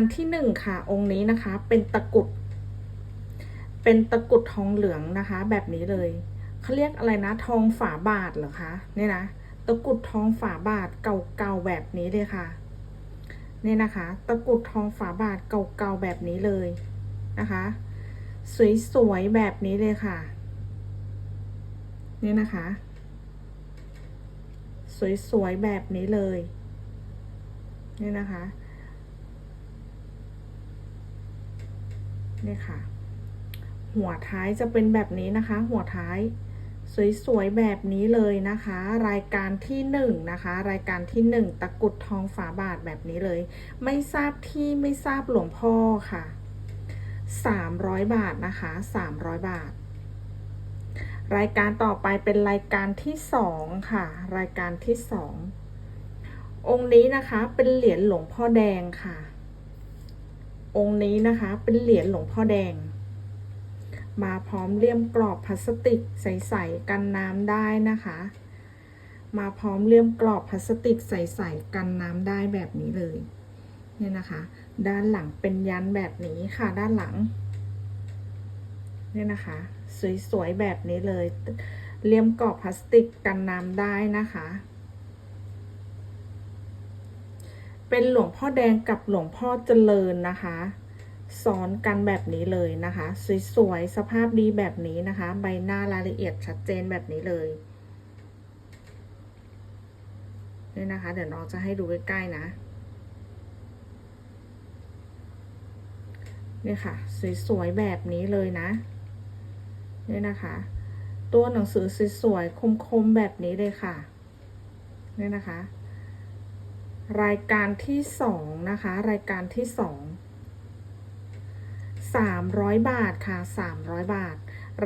ารที่หนึ่งค่ะ องค์นี้นะคะ เป็นตะกุด เป็นตะกุดทองเหลืองนะคะ แบบนี้เลยเขาเรียกอะไรนะ ทองฝาบาทเหรอคะเนี่ยนะตะกุดทองฝาบาทเก่าๆแบบนี้เลยค่ะเนี่ยนะคะ ตะกุดทองฝาบาทเก่าๆแบบนี้เลยนะคะ สวยๆแบบนี้เลยค่ะเนี่ยนะคะ สวยๆแบบนี้เลยนี่นะคะ นี่ค่ะ หัวท้ายจะเป็นแบบนี้นะคะ หัวท้ายสวยๆแบบนี้เลยนะคะ รายการที่หนึ่งนะคะ รายการที่หนึ่งตะกุดทองฝาบาทแบบนี้เลย ไม่ทราบที่ไม่ทราบหลวงพ่อค่ะสามร้อยบาทนะคะสามร้อยบาท รายการต่อไปเป็นรายการที่สองค่ะ รายการที่สององค์นี้นะคะเป็นเหรียญหลวงพ่อแดงค่ะ องค์นี้นะคะ เป็นเหรียญหลวงพ่อแดง มาพร้อมเลี่ยมกรอบพลาสติกใสๆกันน้ำได้นะคะ มาพร้อมเลี่ยมกรอบพลาสติกใสๆกันน้ำได้แบบนี้เลยเนี่ยนะคะ ด้านหลังเป็นยันแบบนี้ค่ะ ด้านหลังเนี่ยนะคะ สวยๆแบบนี้เลย เลี่ยมกรอบพลาสติกกันน้ำได้นะคะ เป็นหลวงพ่อแดงกับหลวงพ่อเจริญนะคะซ้อนกันแบบนี้เลยนะคะ สวยๆ สภาพดีแบบนี้นะคะ ใบหน้ารายละเอียดชัดเจนแบบนี้เลยนี่นะคะ เดี๋ยวน้องจะให้ดูใกล้ๆนะนี่ค่ะ สวยๆ แบบนี้เลยนะนี่นะคะ ตัวหนังสือสวยๆ คมๆ แบบนี้เลยค่ะนี่นะคะ รายการที่สองนะคะ รายการที่สองสามร้อยบาทค่ะสามร้อยบาท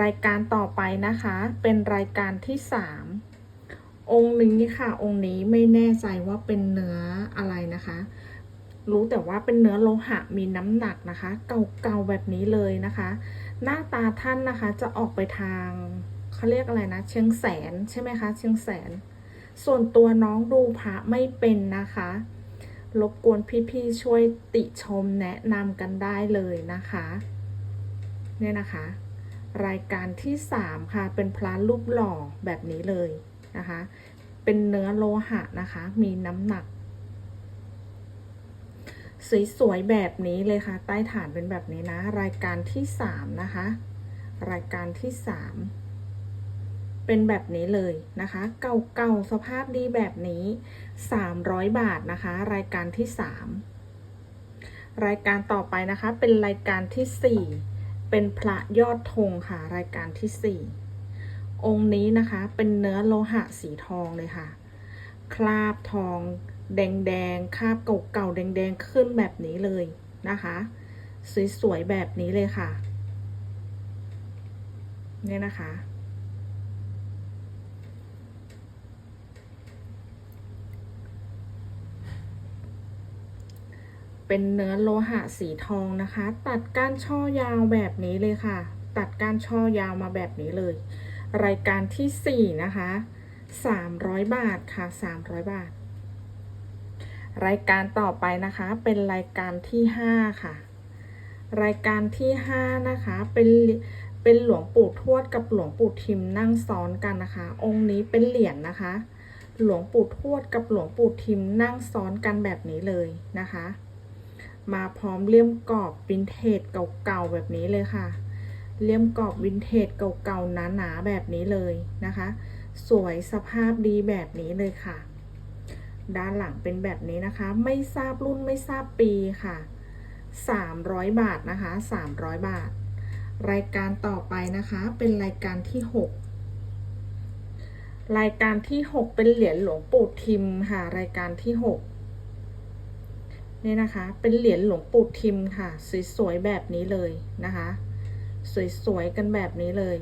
รายการต่อไปนะคะ เป็นรายการที่สามองค์นี้ค่ะ องค์นี้ไม่แน่ใจว่าเป็นเนื้ออะไรนะคะ รู้แต่ว่าเป็นเนื้อโลหะมีน้ำหนักนะคะ เก่าๆแบบนี้เลยนะคะ หน้าตาท่านนะคะจะออกไปทางเขาเรียกอะไรนะ เชียงแสนใช่ไหมคะ เชียงแสน ส่วนตัวน้องดูพระไม่เป็นนะคะ รบกวนพี่ๆช่วยติชมแนะนำกันได้เลยนะคะ เนี่ยนะคะ รายการที่สามค่ะเป็นพระรูปหล่อแบบนี้เลยนะคะ เป็นเนื้อโลหะนะคะ มีน้ำหนักสวยๆแบบนี้เลยค่ะ ใต้ฐานเป็นแบบนี้นะ รายการที่สามนะคะ รายการที่สาม เป็นแบบนี้เลยนะคะ เก่าๆ สภาพดีแบบนี้ 300 บาทนะคะ รายการที่ 3 รายการต่อไปนะคะ เป็นรายการที่ 4 เป็นพระยอดธงค่ะ รายการที่ 4 องค์นี้นะคะ เป็นเนื้อโลหะสีทองเลยค่ะ คราบทอง แดงๆ คราบเก่าๆ แดงๆ ขึ้นแบบนี้เลยนะคะ สวยๆ แบบนี้เลยค่ะ เนี่ยนะคะ เป็นเนื้อโลหะสีทองนะคะ ตัดก้านช่อยาวแบบนี้เลยค่ะ ตัดก้านช่อยาวมาแบบนี้เลย รายการที่ 4 นะคะ 300 บาทค่ะ 300 บาท รายการต่อไปนะคะ เป็นรายการที่ 5 ค่ะ รายการที่ 5 นะคะ เป็นเป็นหลวงปู่ทวดกับหลวงปู่ทิมนั่งซ้อนกันนะคะ องค์นี้เป็นเหรียญนะคะ หลวงปู่ทวดกับหลวงปู่ทิมนั่งซ้อนกันแบบนี้เลยนะคะ มาพร้อมเลี่ยมกรอบวินเทจเก่าๆแบบนี้เลยค่ะ เลี่ยมกรอบวินเทจเก่าๆหนาๆแบบนี้เลยนะคะ สวยสภาพดีแบบนี้เลยค่ะ ด้านหลังเป็นแบบนี้นะคะ ไม่ทราบรุ่นไม่ทราบปีค่ะ 300 บาทนะคะ 300 บาท รายการต่อไปนะคะเป็นรายการที่ 6รายการที่ 6 เป็นเหรียญหลวงปู่ทิมค่ะ รายการที่ 6 นี่นะคะ เป็นเหรียญหลวงปู่ทิมค่ะ สวยๆแบบนี้เลยนะคะ สวยๆกันแบบนี้เลย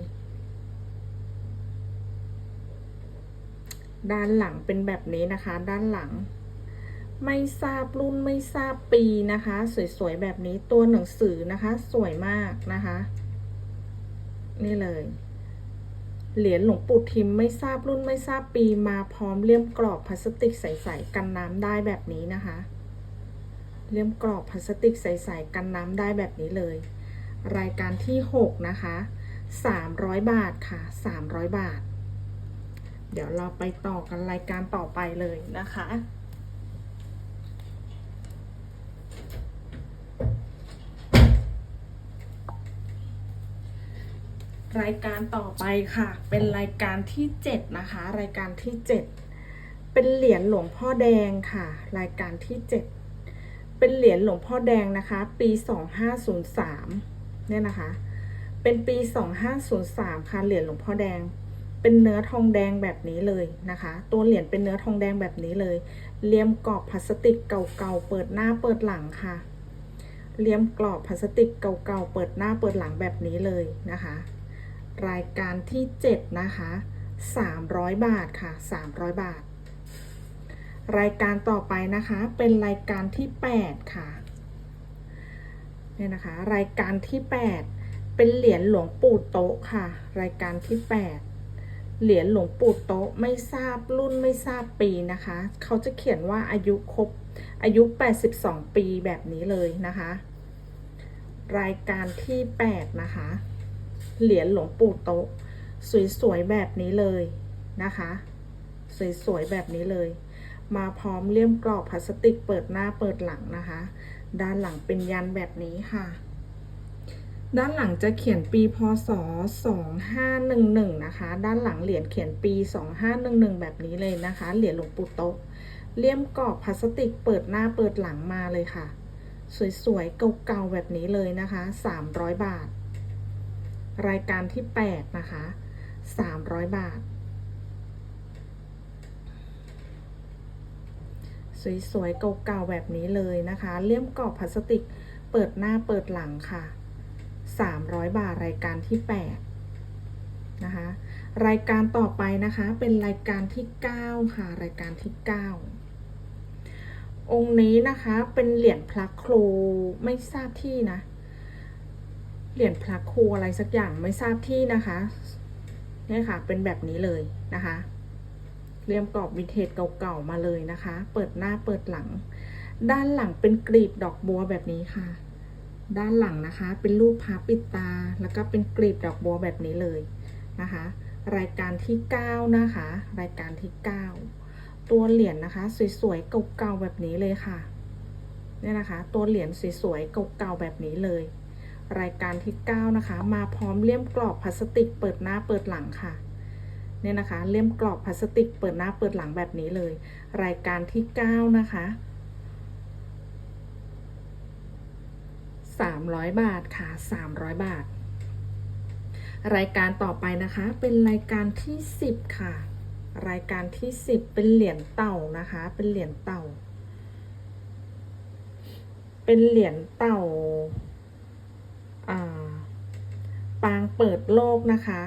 ด้านหลังเป็นแบบนี้นะคะ ด้านหลัง ไม่ทราบรุ่นไม่ทราบปีนะคะ สวยๆแบบนี้ตัวหนังสือนะคะ สวยมากนะคะ นี่เลยเหรียญหลวงปู่ทิมไม่ทราบรุ่นไม่ทราบปีมาพร้อมเลี่ยมกรอบพลาสติกใส ๆ กันน้ำได้แบบนี้นะคะ เลี่ยมกรอบพลาสติกใสๆกันน้ำได้แบบนี้เลย รายการที่ 6 นะคะ 300 บาทค่ะ 300 บาท เดี๋ยวเราไปต่อกันรายการต่อไปเลยนะคะ รายการต่อไปค่ะ เป็นรายการที่ 7 นะคะ รายการที่ 7 เป็นเหรียญหลวงพ่อแดงค่ะ รายการที่ 7 เป็นเหรียญหลวงพ่อแดงนะคะ ปี 2503 เนี่ยนะคะ เป็นปี 2503 ค่ะ เหรียญหลวงพ่อแดง เป็นเนื้อทองแดงแบบนี้เลยนะคะ ตัวเหรียญเป็นเนื้อทองแดงแบบนี้เลย เลี่ยมกรอบพลาสติกเก่าๆ เปิดหน้าเปิดหลังค่ะ เลี่ยมกรอบพลาสติกเก่าๆ เปิดหน้าเปิดหลังแบบนี้เลยนะคะ รายการที่ 7 นะคะ 300 บาทค่ะ 300 บาท รายการต่อไปนะคะ เป็นรายการที่ 8 ค่ะเนี่ยนะคะ รายการที่ 8 เป็นเหรียญหลวงปู่โต๊ะค่ะ รายการที่ 8 เหรียญหลวงปู่โต๊ะไม่ทราบรุ่นไม่ทราบปีนะคะ เขาจะเขียนว่าอายุครบอายุ 82 ปีแบบนี้เลยนะคะ รายการที่ 8 นะคะ เหรียญหลวงปู่โต๊ะ สวยๆแบบนี้เลยนะคะ สวยๆแบบนี้เลย มาพร้อมเลี่ยมกรอบพลาสติกเปิดหน้าเปิดหลังนะคะ ด้านหลังเป็นยันแบบนี้ค่ะ ด้านหลังจะเขียนปีพศ 2511 นะคะ ด้านหลังเหรียญเขียนปี 2511 แบบนี้เลยนะคะ เหรียญหลวงปู่โต๊ะเลี่ยมกรอบพลาสติกเปิดหน้าเปิดหลังมาเลยค่ะ สวยๆเก่าๆแบบนี้เลยนะคะ 300 บาท รายการที่ 8 นะคะ 300 บาท สวยๆเก่าๆแบบนี้เลยนะคะ เลี่ยมกรอบพลาสติกเปิดหน้าเปิดหลังค่ะ 300 บาทรายการที่ 8 นะคะ รายการต่อไปนะคะเป็นรายการที่ 9 ค่ะ รายการที่ 9 องค์นี้นะคะเป็นเหรียญพระครูไม่ทราบที่นะ เหรียญพระครูอะไรสักอย่างไม่ทราบที่นะคะนี่ค่ะเป็นแบบนี้เลยนะคะ เรียมกรอบวินเทจเก่าๆมาเลยนะคะ เปิดหน้าเปิดหลัง ด้านหลังเป็นกรีบดอกบัวแบบนี้ค่ะ ด้านหลังนะคะ เป็นรูปพระปิดตา แล้วก็เป็นกรีบดอกบัวแบบนี้เลยนะคะ รายการที่ 9 นะคะ รายการที่ 9 ตัวเหรียญนะคะ สวยๆเก่าๆแบบนี้เลยค่ะเนี่ยนะคะ ตัวเหรียญสวยๆเก่าๆแบบนี้เลย รายการที่ 9 นะคะ มาพร้อมเลี่ยมกรอบพลาสติกเปิดหน้าเปิดหลังค่ะ เนี่ยนะคะเล่มกรอบพลาสติกเปิดหน้าเปิดหลังแบบนี้เลย รายการที่ 9 นะคะ 300 บาทค่ะ 300 บาท รายการต่อไปนะคะเป็นรายการที่ 10 ค่ะ รายการที่ 10 เป็นเหรียญเต่านะคะ เป็นเหรียญเต่า เป็นเหรียญเต่าปางเปิดโลกนะคะ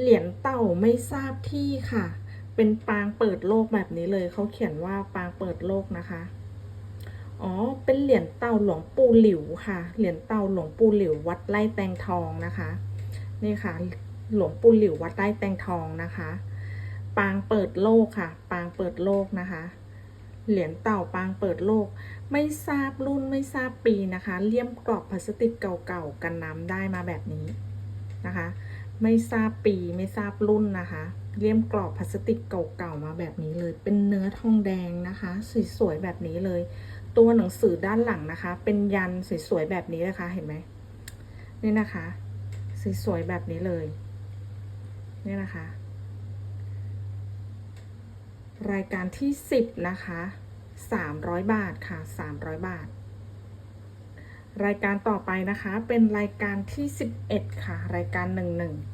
เหรียญเต่าไม่ทราบที่ค่ะ เป็นปางเปิดโลกแบบนี้เลย เขาเขียนว่าปางเปิดโลกนะคะ อ๋อ เป็นเหรียญเต่าหลวงปู่หลิวค่ะ เหรียญเต่าหลวงปู่หลิววัดไร่แตงทองนะคะ นี่ค่ะ หลวงปู่หลิววัดไร่แตงทองนะคะ ปางเปิดโลกค่ะ ปางเปิดโลกนะคะ เหรียญเต่าปางเปิดโลก ไม่ทราบรุ่นไม่ทราบปีนะคะ เลี่ยมกรอบพลาสติกเก่าๆกันน้ำได้มาแบบนี้นะคะ ไม่ทราบปีไม่ทราบรุ่นนะคะ เลี่ยมกรอบพลาสติกเก่าๆมาแบบนี้เลย เป็นเนื้อทองแดงนะคะ สวยๆแบบนี้เลย ตัวหนังสือด้านหลังนะคะ เป็นยันสวยๆแบบนี้นะคะ เห็นไหมนี่นะคะสวยๆแบบนี้เลยนี่นะคะ รายการที่10นะคะ300บาทค่ะ300บาทรายการต่อไปนะคะเป็นรายการที่ 11 ค่ะ รายการ 11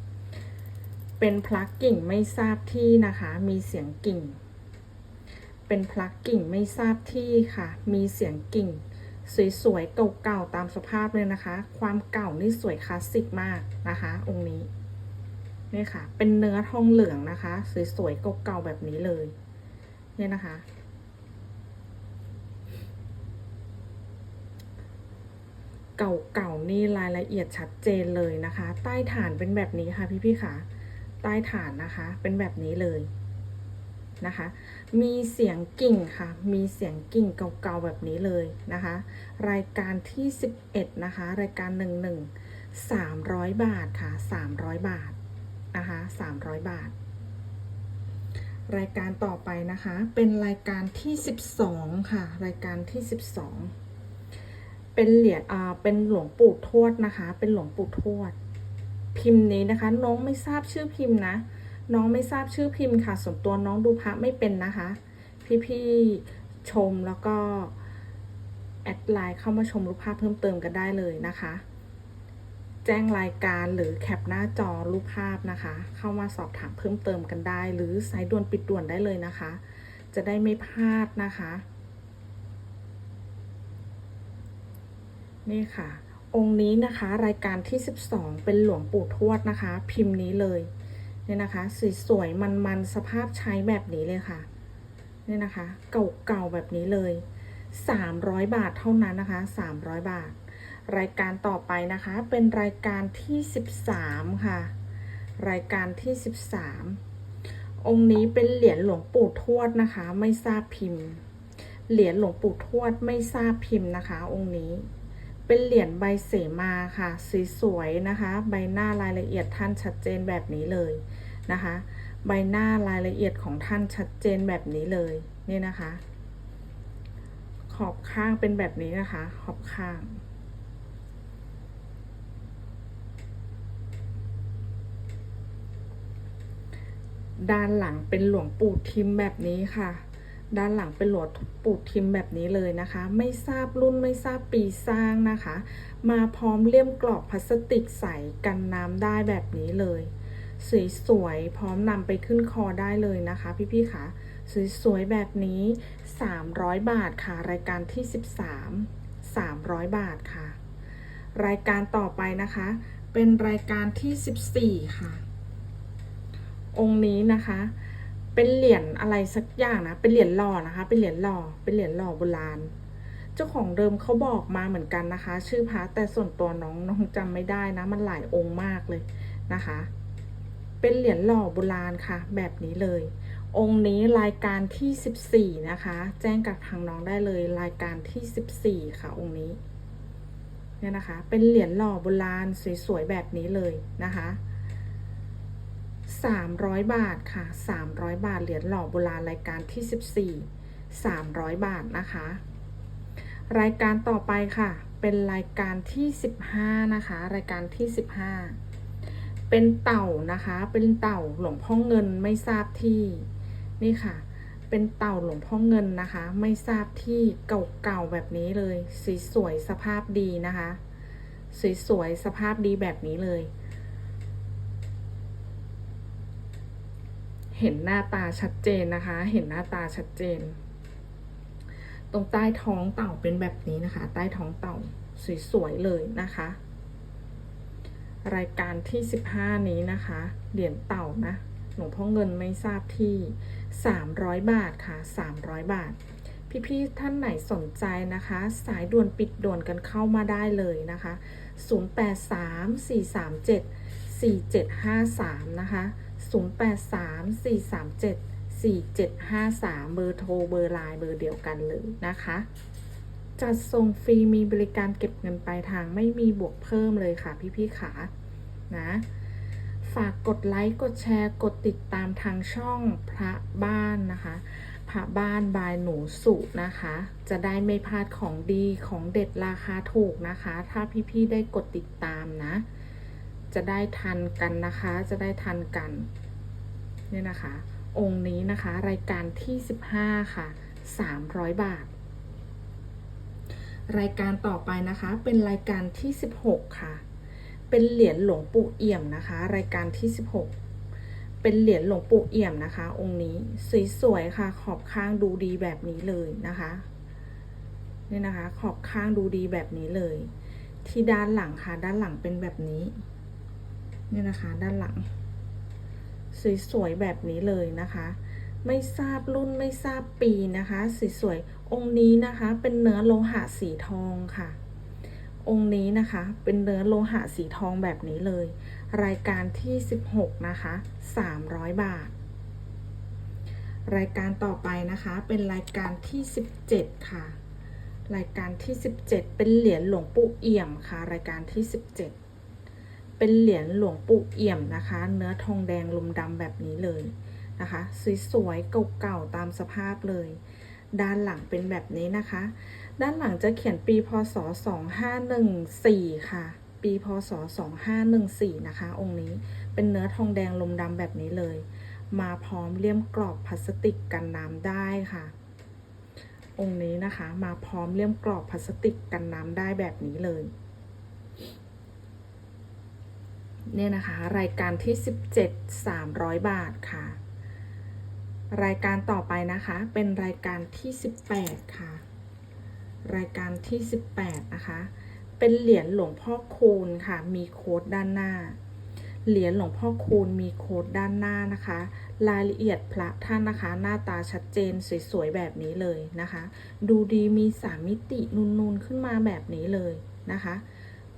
เป็นพลักกิ่งไม่ทราบที่นะคะ มีเสียงกิ่ง เป็นพลักกิ่งไม่ทราบที่ค่ะ มีเสียงกิ่ง สวยๆเก่าๆตามสภาพเลยนะคะ ความเก่านี่สวยคลาสสิกมากนะคะ องค์นี้นี่ค่ะ เป็นเนื้อทองเหลืองนะคะ สวยๆเก่าๆแบบนี้เลยเนี่ยนะคะ เก่าๆนี่รายละเอียดชัดเจนเลยนะคะ ใต้ฐานเป็นแบบนี้ค่ะพี่ๆค่ะ ใต้ฐานนะคะ เป็นแบบนี้เลยนะคะ มีเสียงกิ่งค่ะ มีเสียงกิ่งเก่าๆแบบนี้เลยนะคะ รายการที่ 11 นะคะ รายการ 11 300 บาทค่ะ 300 บาทนะคะ300 บาท รายการต่อไปนะคะ เป็นรายการที่ 12 ค่ะ รายการที่ 12 เป็นเหรียญอ่าเป็นหลวงปู่ทวดนะคะ เป็นหลวงปู่ทวด พิมพ์นี้นะคะ น้องไม่ทราบชื่อพิมพ์นะ น้องไม่ทราบชื่อพิมพ์ค่ะ ส่วนตัวน้องดูพระไม่เป็นนะคะ พี่ๆชมแล้วก็แอดไลน์เข้ามาชมรูปภาพเพิ่มเติมกันได้เลยนะคะ แจ้งรายการหรือแคปหน้าจอรูปภาพนะคะ เข้ามาสอบถามเพิ่มเติมกันได้ หรือสายด่วนปิดด่วนได้เลยนะคะ จะได้ไม่พลาดนะคะ นี่ค่ะ องค์นี้นะคะ รายการที่ 12 เป็นหลวงปู่ทวดนะคะ พิมพ์นี้เลยเนี่ยนะคะสวยๆมันๆสภาพใช้แบบนี้เลยค่ะเนี่ยนะคะเก่าๆแบบนี้เลย 300 บาทเท่านั้นนะคะ 300 บาท รายการต่อไปนะคะ เป็นรายการที่ 13 ค่ะ รายการที่ 13 องค์นี้เป็นเหรียญหลวงปู่ทวดนะคะ ไม่ทราบพิมพ์ เหรียญหลวงปู่ทวดไม่ทราบพิมพ์นะคะ องค์นี้ เป็นเหรียญใบเสมาค่ะ สีสวยนะคะ ใบหน้ารายละเอียดท่านชัดเจนแบบนี้เลยนะคะ ใบหน้ารายละเอียดของท่านชัดเจนแบบนี้เลยนี่นะคะ ขอบข้างเป็นแบบนี้นะคะ ขอบข้างด้านหลังเป็นหลวงปู่ทิมแบบนี้ค่ะ ด้านหลังเป็นหลวงปู่ทิมแบบนี้เลยนะคะ ไม่ทราบรุ่นไม่ทราบปีสร้างนะคะ มาพร้อมเลี่ยมกรอบพลาสติกใสกันน้ำได้แบบนี้เลยสวยๆพร้อมนำไปขึ้นคอได้เลยนะคะ พี่ๆคะสวยๆแบบนี้ 300 บาทค่ะ รายการที่ 13 300 บาทค่ะ รายการต่อไปนะคะ เป็นรายการที่ 14 ค่ะ องค์นี้นะคะ เป็นเหรียญอะไรสักอย่างนะ เป็นเหรียญหล่อนะคะ เป็นเหรียญหล่อ เป็นเหรียญหล่อโบราณ เจ้าของเดิมเขาบอกมาเหมือนกันนะคะ ชื่อพระแต่ส่วนตัวน้องน้องจำไม่ได้นะ มันหลายองค์มากเลยนะคะ เป็นเหรียญหล่อโบราณค่ะ แบบนี้เลย องค์นี้รายการที่ 14 นะคะ แจ้งกับทางน้องได้เลยรายการที่ 14 ค่ะ องค์นี้เนี่ยนะคะ เป็นเหรียญหล่อโบราณสวยๆแบบนี้เลยนะคะ 300 บาทค่ะ 300 บาทเหรียญหล่อโบราณรายการที่ 14 300 บาทนะคะ รายการต่อไปค่ะ เป็นรายการที่ 15 นะคะ รายการที่ 15 เป็นเต่านะคะ เป็นเต่าหลวงพ่อเงินไม่ทราบที่นี่ค่ะ เป็นเต่าหลวงพ่อเงินนะคะ ไม่ทราบที่เก่าๆแบบนี้เลย สีสวยสภาพดีนะคะ สวยๆสภาพดีแบบนี้เลย เห็นหน้าตาชัดเจนนะคะ เห็นหน้าตาชัดเจน ตรงใต้ท้องเต่าเป็นแบบนี้นะคะ ใต้ท้องเต่าสวยๆเลยนะคะ รายการที่ 15 นี้นะคะ เหรียญเต่านะหลวงพ่อเงินไม่ทราบที่ 300 บาทค่ะ 300 บาท พี่ๆท่านไหนสนใจนะคะ สายด่วนปิดด่วนกันเข้ามาได้เลยนะคะ 0834374753 นะคะ 0834374753 เบอร์โทร เบอร์ไลน์เบอร์เดียวกันเลยนะคะ จัดส่งฟรีมีบริการเก็บเงินปลายทางไม่มีบวกเพิ่มเลยค่ะพี่ๆขานะ ฝากกดไลค์ กดแชร์ กดติดตามทางช่องพระบ้านนะคะ พระบ้านบายหนูสุนะคะ จะได้ไม่พลาดของดีของเด็ดราคาถูกนะคะ ถ้าพี่ๆได้กดติดตามนะ จะได้ทันกันนะคะ จะได้ทันกันเนี่ยนะคะ องค์นี้นะคะ รายการที่15ค่ะ300บาท รายการต่อไปนะคะ เป็นรายการที่16ค่ะ เป็นเหรียญหลวงปู่เอี่ยมนะคะ รายการที่16เป็นเหรียญหลวงปู่เอี่ยมนะคะ องค์นี้สวยๆค่ะ ขอบข้างดูดีแบบนี้เลยนะคะนี่นะคะ ขอบข้างดูดีแบบนี้เลย ที่ด้านหลังค่ะ ด้านหลังเป็นแบบนี้ นี่นะคะด้านหลัง สวยๆแบบนี้เลยนะคะ ไม่ทราบรุ่นไม่ทราบปีนะคะสวยๆองค์นี้นะคะเป็นเนื้อโลหะสีทองค่ะ องค์นี้นะคะเป็นเนื้อโลหะสีทองแบบนี้เลย รายการที่ 16 นะคะ 300 บาท รายการต่อไปนะคะเป็นรายการที่ 17 ค่ะรายการที่ 17 เป็นเหรียญหลวงปู่เอี่ยมค่ะ รายการที่ 17 เป็นเหรียญหลวงปู่เอี่ยมนะคะ เนื้อทองแดงลมดำแบบนี้เลยนะคะ สวยๆเก่าๆตามสภาพเลย ด้านหลังเป็นแบบนี้นะคะ ด้านหลังจะเขียนปีพศ 2514 ค่ะ ปีพศ 2514 นะคะ องค์นี้เป็นเนื้อทองแดงลมดำแบบนี้เลย มาพร้อมเลี่ยมกรอบพลาสติกกันน้ำได้ค่ะ องค์นี้นะคะ มาพร้อมเลี่ยมกรอบพลาสติกกันน้ำได้แบบนี้เลย เนี่ยนะคะ รายการที่ 17 300 บาทค่ะ รายการต่อไปนะคะ เป็นรายการที่ 18 ค่ะ รายการที่ 18 นะคะ เป็นเหรียญหลวงพ่อคูณค่ะ มีโค้ดด้านหน้า เหรียญหลวงพ่อคูณมีโค้ดด้านหน้านะคะ รายละเอียดพระท่านนะคะ หน้าตาชัดเจนสวยๆแบบนี้เลยนะคะ ดูดีมีสามมิตินูนๆขึ้นมาแบบนี้เลยนะคะ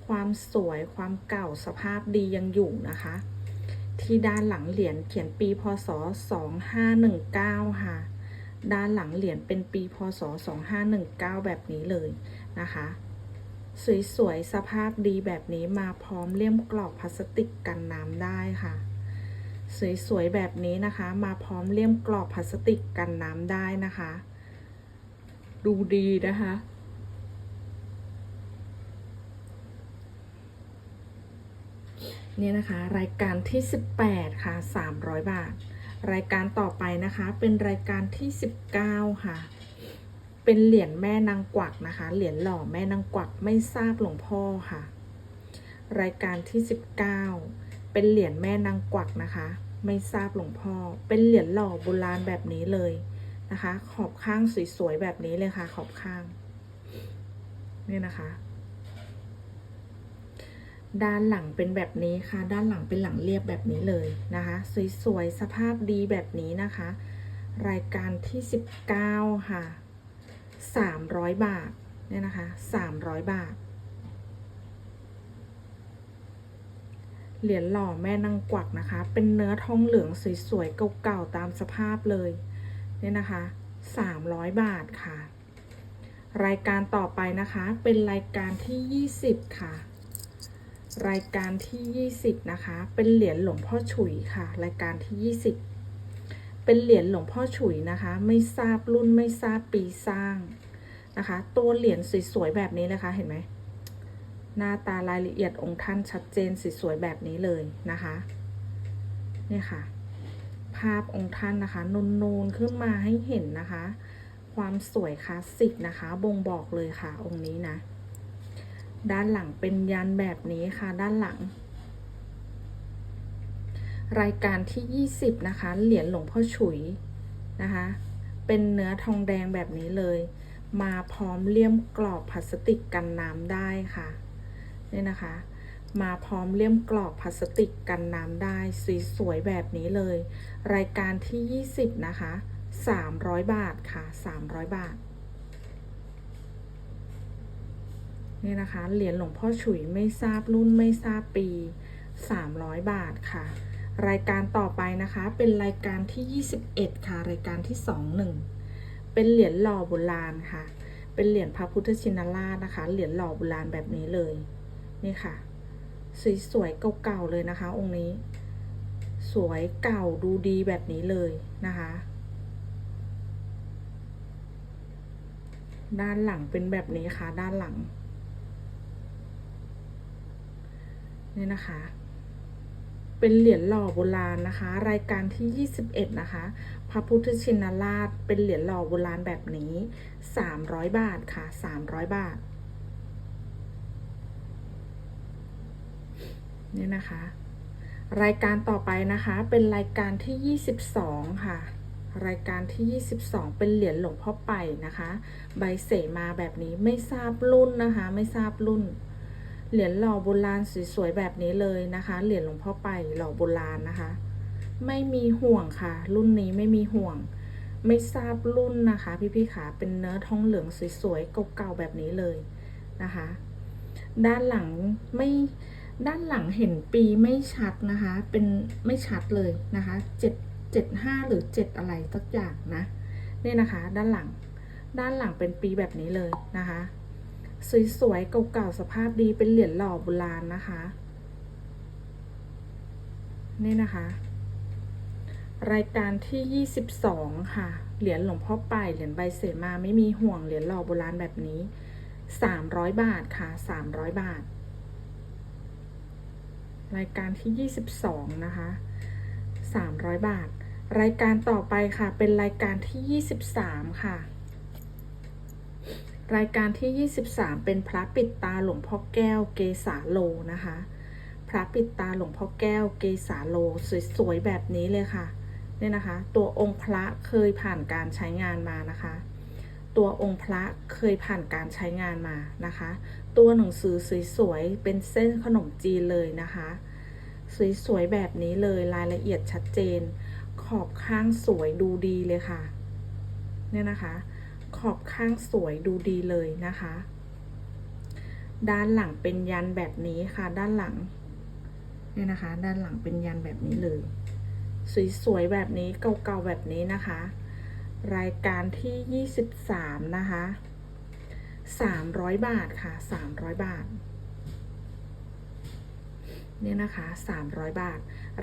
ความสวยความเก่าสภาพดียังอยู่นะคะ ที่ด้านหลังเหรียญเขียนปีพศ 2519 ค่ะ ด้านหลังเหรียญเป็นปีพศ 2519 แบบนี้เลยนะคะ สวยๆสภาพดีแบบนี้มาพร้อมเลี่ยมกรอบพลาสติกกันน้ำได้ค่ะสวยๆแบบนี้นะคะ มาพร้อมเลี่ยมกรอบพลาสติกกันน้ำได้นะคะ ดูดีนะคะ นี่นะคะ รายการที่ 18 ค่ะ 300 บาท รายการต่อไปนะคะ เป็นรายการที่ 19 ค่ะ เป็นเหรียญแม่นางกวักนะคะ เหรียญหล่อแม่นางกวักไม่ทราบหลวงพ่อค่ะ รายการที่ 19 เป็นเหรียญแม่นางกวักนะคะ ไม่ทราบหลวงพ่อ เป็นเหรียญหล่อโบราณแบบนี้เลยนะคะ ขอบข้างสวยๆแบบนี้เลยค่ะ ขอบข้างนี่นะคะ ด้านหลังเป็นแบบนี้ค่ะ ด้านหลังเป็นหลังเรียบแบบนี้เลยนะคะ สวยๆ สภาพดีแบบนี้นะคะ รายการที่ 19 ค่ะ 300 บาท เนี่ยนะคะ 300 บาท เหรียญหล่อแม่นางกวักนะคะ เป็นเนื้อทองเหลืองสวยๆ เก่าๆ ตามสภาพเลย เนี่ยนะคะ 300 บาทค่ะ รายการต่อไปนะคะ เป็นรายการที่ 20 ค่ะ รายการที่ 20 นะคะ เป็นเหรียญหลวงพ่อฉุยค่ะ รายการที่ 20 เป็นเหรียญหลวงพ่อฉุยนะคะ ไม่ทราบรุ่นไม่ทราบปีสร้างนะคะ ตัวเหรียญสวยๆแบบนี้นะคะ เห็นไหม หน้าตารายละเอียดองค์ท่านชัดเจนสวยๆแบบนี้เลยนะคะเนี่ยค่ะ ภาพองค์ท่านนะคะนูนๆขึ้นมาให้เห็นนะคะ ความสวยคลาสสิกนะคะ บ่งบอกเลยค่ะองค์นี้นะ ด้านหลังเป็นยันแบบนี้ค่ะด้านหลัง รายการที่ 20 นะคะ เหรียญหลวงพ่อฉุยนะคะ เป็นเนื้อทองแดงแบบนี้เลย มาพร้อมเลี่ยมกรอบพลาสติกกันน้ำได้ค่ะนี่นะคะ มาพร้อมเลี่ยมกรอบพลาสติกกันน้ำได้สวยๆแบบนี้เลย รายการที่ 20 นะคะ 300 บาทค่ะ 300 บาท นี่นะคะ เหรียญหลวงพ่อฉุยไม่ทราบรุ่นไม่ทราบปี 300 บาทค่ะ รายการต่อไปนะคะ เป็นรายการที่ 21 ค่ะ รายการที่ 21 เป็นเหรียญหล่อโบราณค่ะ เป็นเหรียญพระพุทธชินราชนะคะ เหรียญหล่อโบราณแบบนี้เลย นี่ค่ะ สวยๆเก่าๆเลยนะคะ องค์นี้ สวยเก่าดูดีแบบนี้เลยนะคะด้านหลังเป็นแบบนี้ค่ะ ด้านหลัง นี่นะคะ เป็นเหรียญหล่อโบราณนะคะ รายการที่ 21 นะคะ พระพุทธชินราช เป็นเหรียญหล่อโบราณแบบนี้ 300 บาทค่ะ 300 บาท นี่นะคะ รายการต่อไปนะคะ เป็นรายการที่ 22 ค่ะรายการที่ 22 เป็นเหรียญหลวงพ่อไปนะคะ ใบเสมาแบบนี้ไม่ทราบรุ่นนะคะ ไม่ทราบรุ่น เหรียญหล่อโบราณสวยๆแบบนี้เลยนะคะ เหรียญหลวงพ่อไปหล่อโบราณนะคะ ไม่มีห่วงค่ะ รุ่นนี้ไม่มีห่วง ไม่ทราบรุ่นนะคะ พี่ๆขาเป็นเนื้อทองเหลืองสวยๆเก่าๆแบบนี้เลยนะคะ ด้านหลังไม่ด้านหลังเห็นปีไม่ชัดนะคะ เป็นไม่ชัดเลยนะคะเจ็ดเจ็ดห้าหรือเจ็ดอะไรสักอย่างนะนี่นะคะ ด้านหลังด้านหลังเป็นปีแบบนี้เลยนะคะ สวยๆเก่าๆสภาพดีเป็นเหรียญหล่อโบราณนะคะ นี่นะคะ รายการที่ 22 ค่ะ เหรียญหลวงพ่อป่ายเหรียญใบเสมาไม่มีห่วงเหรียญหล่อโบราณแบบนี้ 300 บาทค่ะ 300 บาท รายการที่ 22 นะคะ 300 บาท รายการต่อไปค่ะเป็นรายการที่ 23 ค่ะ รายการที่ 23 เป็นพระปิดตาหลวงพ่อแก้วเกษาโลนะคะ พระปิดตาหลวงพ่อแก้วเกษาโลสวยๆแบบนี้เลยค่ะ เนี่ยนะคะ ตัวองค์พระเคยผ่านการใช้งานมานะคะ ตัวองค์พระเคยผ่านการใช้งานมานะคะ ตัวหนังสือสวยๆเป็นเส้นขนมจีนเลยนะคะ สวยๆแบบนี้เลยรายละเอียดชัดเจน ขอบข้างสวยดูดีเลยค่ะ เนี่ยนะคะ ขอบข้างสวยดูดีเลยนะคะ ด้านหลังเป็นยันแบบนี้ค่ะ ด้านหลังเนี่ยนะคะ ด้านหลังเป็นยันแบบนี้เลย สวยๆแบบนี้เก่าๆแบบนี้นะคะ รายการที่ 23 นะคะ300 บาทค่ะ 300 บาทเนี่ยนะคะ 300 บาท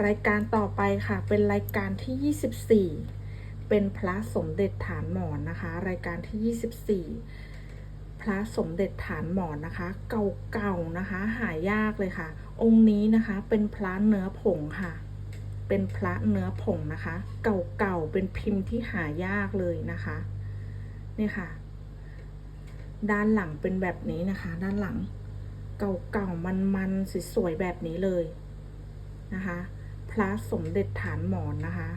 รายการต่อไปค่ะ เป็นรายการที่ 24 เป็นพระสมเด็จฐานหมอนนะคะ รายการที่ 24 พระสมเด็จฐานหมอนนะคะ เก่าๆนะคะ หายากเลยค่ะ องค์นี้นะคะเป็นพระเนื้อผงค่ะ เป็นพระเนื้อผงนะคะ เก่าๆเป็นพิมพ์ที่หายากเลยนะคะนี่ค่ะ ด้านหลังเป็นแบบนี้นะคะ ด้านหลัง เก่าๆมันๆสวยๆแบบนี้เลยนะคะ พระสมเด็จฐานหมอนนะคะ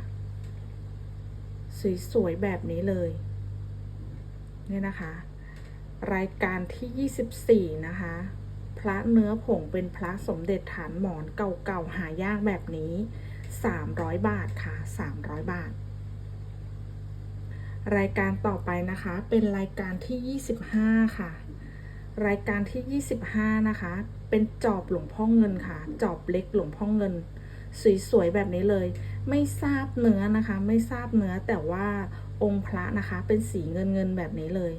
สวยๆแบบนี้เลย เนี่ยนะคะ รายการที่ 24 นะคะ พระเนื้อผงเป็นพระสมเด็จฐานหมอนเก่าๆหายากแบบนี้ 300 บาทค่ะ 300 บาท รายการต่อไปนะคะ เป็นรายการที่ 25 ค่ะ รายการที่ 25 นะคะ เป็นจอบหลวงพ่อเงินค่ะ จอบเล็กหลวงพ่อเงิน สวยๆแบบนี้เลย ไม่ทราบเนื้อนะคะ ไม่ทราบเนื้อแต่ว่าองค์พระนะคะ เป็นสีเงินเงินๆแบบนี้เลย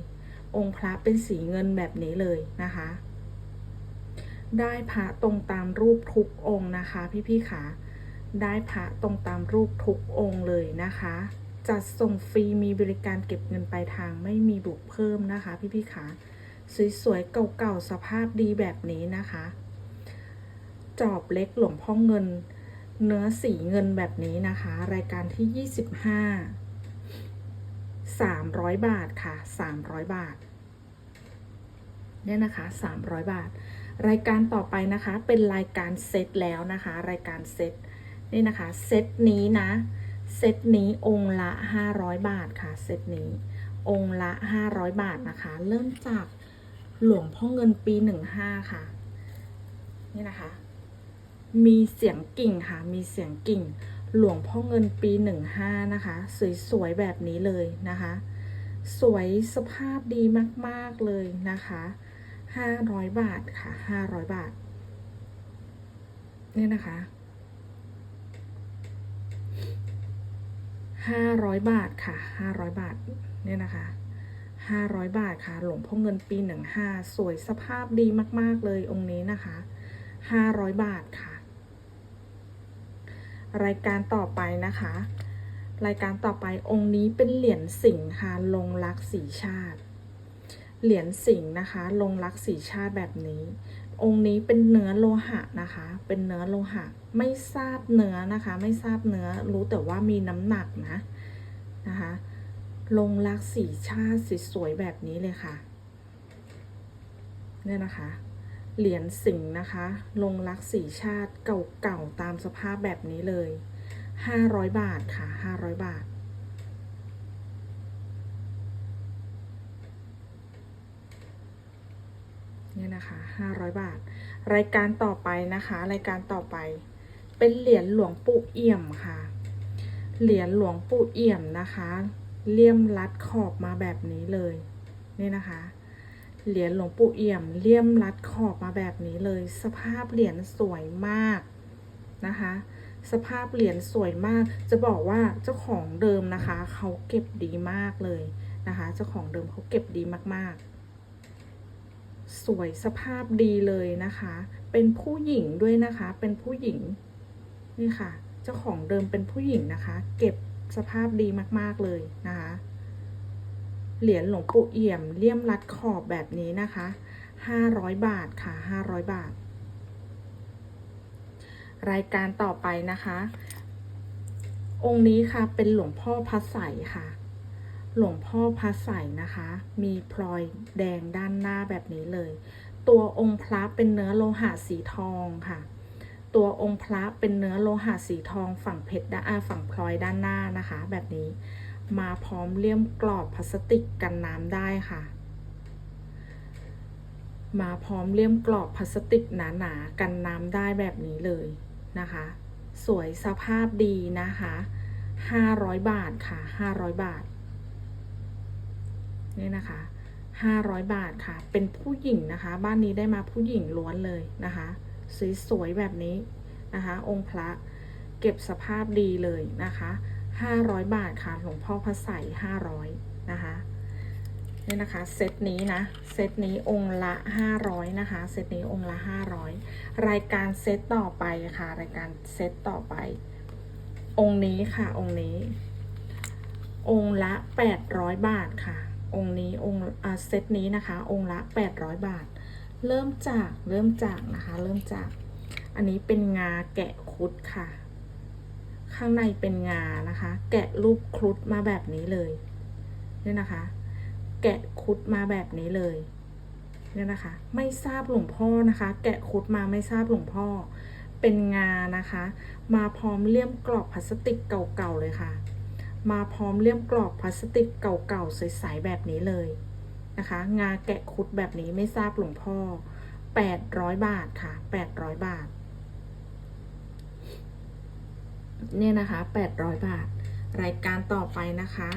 องค์พระเป็นสีเงินแบบนี้เลยนะคะ ได้พระตรงตามรูปทุกองค์นะคะ พี่ๆค่ะได้พระตรงตามรูปทุกองค์เลยนะคะ จัดส่งฟรีมีบริการเก็บเงินปลายทางไม่มีบุกเพิ่มนะคะ พี่ๆค่ะสวยๆเก่าๆสภาพดีแบบนี้นะคะ จอบเล็กหลวงพ่อเงิน เนื้อสีเงินแบบนี้นะคะ รายการที่ 25 300 บาทค่ะ 300 บาท เนี่ยนะคะ 300 บาท รายการต่อไปนะคะ เป็นรายการเซตแล้วนะคะ รายการเซตนี่นะคะ เซตนี้นะ เซตนี้องค์ละ 500 บาทค่ะ เซตนี้ องค์ละ 500 บาทนะคะ เริ่มจากหลวงพ่อเงินปี 15 ค่ะ นี่นะคะ มีเสียงกิ่งค่ะ มีเสียงกิ่ง หลวงพ่อเงินปี15นะคะ สวยๆแบบนี้เลยนะคะ สวยสภาพดีมากๆเลยนะคะ500บาทค่ะ500บาท เนี่ยนะคะ500บาทค่ะ500บาท เนี่ยนะคะ500บาทค่ะ หลวงพ่อเงินปี15สวยสภาพดีมาก ๆ เลยองค์นี้นะคะ500บาทค่ะ รายการต่อไปนะคะ รายการต่อไปองค์นี้เป็นเหรียญสิงห์ค่ะลงรักสีชาติ เหรียญสิงห์นะคะ ลงรักสีชาติแบบนี้ องค์นี้เป็นเนื้อโลหะนะคะ เป็นเนื้อโลหะ ไม่ทราบเนื้อนะคะ ไม่ทราบเนื้อรู้แต่ว่ามีน้ำหนักนะนะคะ ลงรักสีชาติสวยๆแบบนี้เลยค่ะเนี่ยนะคะ เหรียญสิงห์นะคะ ลงรักสีชาติเก่าๆตามสภาพแบบนี้เลย 500 บาทค่ะ 500 บาท เนี่ยนะคะ 500 บาท รายการต่อไปนะคะ รายการต่อไป เป็นเหรียญหลวงปู่เอี่ยมค่ะ เหรียญหลวงปู่เอี่ยมนะคะ เลี่ยมรัดขอบมาแบบนี้เลยนี่นะคะ เหรียญหลวงปู่เอี่ยมเลี่ยมรัดขอบมาแบบนี้เลย สภาพเหรียญสวยมากนะคะ สภาพเหรียญสวยมาก จะบอกว่าเจ้าของเดิมนะคะเขาเก็บดีมากเลยนะคะ เจ้าของเดิมเขาเก็บดีมากๆ สวยสภาพดีเลยนะคะ เป็นผู้หญิงด้วยนะคะ เป็นผู้หญิงนี่ค่ะ เจ้าของเดิมเป็นผู้หญิงนะคะ เก็บสภาพดีมากๆเลยนะคะ เหรียญหลวงปู่เอี่ยมเลี่ยมรัดขอบแบบนี้นะคะห้าร้อยบาทค่ะห้าร้อยบาท รายการต่อไปนะคะ องค์นี้ค่ะเป็นหลวงพ่อพระใสค่ะ หลวงพ่อพระใสนะคะ มีพลอยแดงด้านหน้าแบบนี้เลย ตัวองค์พระเป็นเนื้อโลหะสีทองค่ะ ตัวองค์พระเป็นเนื้อโลหะสีทองฝั่งเพชรด้านอ่าฝั่งพลอยด้านหน้านะคะ แบบนี้ มาพร้อมเลี่ยมกรอบพลาสติกกันน้ำได้ค่ะ มาพร้อมเลี่ยมกรอบพลาสติกหนาๆกันน้ำได้แบบนี้เลยนะคะ สวยสภาพดีนะคะ500บาทค่ะ500บาทนี่นะคะ500บาทค่ะ เป็นผู้หญิงนะคะ บ้านนี้ได้มาผู้หญิงล้วนเลยนะคะสวยๆแบบนี้นะคะ องค์พระเก็บสภาพดีเลยนะคะ 500 บาทค่ะ หลวงพ่อพระใส500 นะคะนี่นะคะเซตนี้นะ เซตนี้องค์ละ 500 นะคะ เซตนี้องค์ละ 500 รายการเซตต่อไปค่ะ รายการเซตต่อไป องค์นี้ค่ะ องค์นี้ องค์ละ 800 บาทค่ะ องค์นี้องค์เซตนี้นะคะ องค์ละ 800 บาท เริ่มจาก เริ่มจากนะคะ เริ่มจาก อันนี้เป็นงาแกะคุดค่ะ ข้างในเป็นงานะคะ แกะรูปครุฑมาแบบนี้เลยเนี่ยนะคะ แกะคุดมาแบบนี้เลยเนี่ยนะคะ ไม่ทราบหลวงพ่อนะคะ แกะคุดมาไม่ทราบหลวงพ่อ เป็นงานะคะ มาพร้อมเลี่ยมกรอบพลาสติกเก่าๆเลยค่ะ มาพร้อมเลี่ยมกรอบพลาสติกเก่าๆใสๆแบบนี้เลยนะคะ งาแกะคุดแบบนี้ไม่ทราบหลวงพ่อ800 บาทค่ะ 800 บาท เนี่ยนะคะ800 บาท รายการต่อไปนะคะ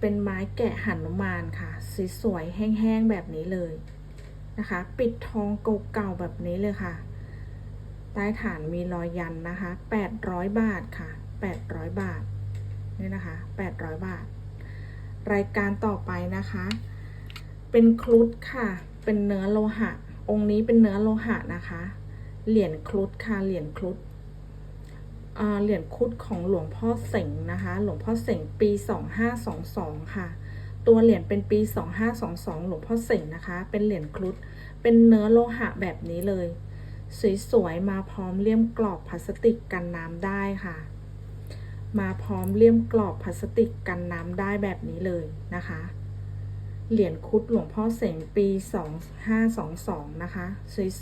เป็นไม้แกะหันุมานค่ะส,สวยแห้งๆแบบนี้เลยนะคะ ปิดทองเก่าๆแบบนี้เลยค่ะ ใต้ฐานมีรอยยันนะคะ 800 บาทค่ะ 800 บาทนี่นะคะ 800 บาท รายการต่อไปนะคะ เป็นครุฑค่ะ เป็นเนื้อโลหะ องค์นี้เป็นเนื้อโลหะนะคะ เหรียญครุฑค่ะ เหรียญครุฑ เหรียญครุฑของหลวงพ่อเสงนะคะ หลวงพ่อเสงปี 2522 ค่ะ ตัวเหรียญเป็นปี 2522 หลวงพ่อเสงนะคะ เป็นเหรียญครุฑเป็นเนื้อโลหะแบบนี้เลย สวยๆ มาพร้อมเลี่ยมกรอบพลาสติกกันน้ำได้ค่ะ มาพร้อมเลี่ยมกรอบพลาสติกกันน้ำได้แบบนี้เลยนะคะ เหรียญคุดหลวงพ่อเสงปี 2522 นะคะ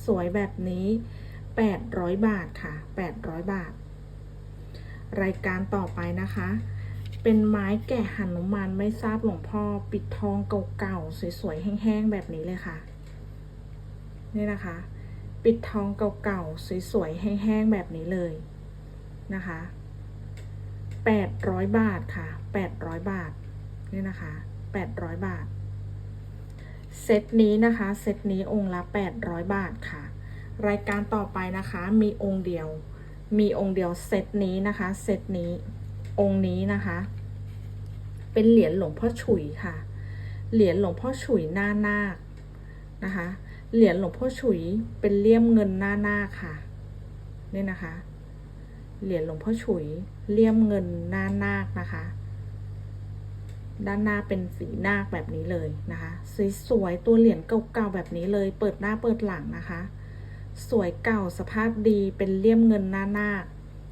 สวยๆ แบบนี้ 800 บาทค่ะ 800 บาท รายการต่อไปนะคะ เป็นไม้แกะหันุมานไม่ทราบหลวงพ่อ ปิดทองเก่าๆสวยๆแห้งๆแบบนี้เลยค่ะ นี่นะคะ ปิดทองเก่าๆสวยๆแห้งๆแบบนี้เลยนะคะ800 บาทค่ะ 800 บาท นี่นะคะ 800 บาท เซตนี้นะคะ เซตนี้องค์ละ 800 บาทค่ะ รายการต่อไปนะคะ มีองค์เดียว มีองค์เดียวเซตนี้นะคะ เซตนี้องค์นี้นะคะ เป็นเหรียญหลวงพ่อฉุยค่ะ เหรียญหลวงพ่อฉุยหน้านาคนะคะ เหรียญหลวงพ่อฉุยเป็นเลี่ยมเงินหน้านาคค่ะนี่นะคะ เหรียญหลวงพ่อฉุยเลี่ยมเงินหน้านาคนะคะ ด้านหน้าเป็นสีนาคแบบนี้เลยนะคะสวยๆตัวเหรียญเก่าๆแบบนี้เลย เปิดหน้าเปิดหลังนะคะ สวยเก่าสภาพดีเป็นเลี่ยมเงินหน้านาค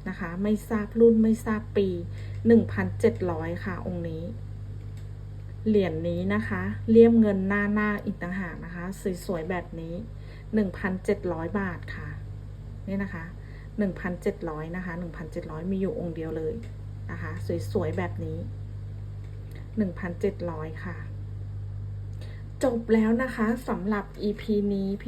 นะคะ ไม่ทราบรุ่นไม่ทราบปี 1,700 ค่ะ องค์นี้ เหรียญนี้นะคะ เลี่ยมเงินหน้านาคอีกต่างหากนะคะ สวยๆแบบนี้ 1,700 บาทค่ะ นี่นะคะ 1,700 นะคะ 1,700 มีอยู่องค์เดียวเลยนะคะ สวยๆแบบนี้ 1,700 ค่ะ จบแล้วนะคะสำหรับ EP นี้พี่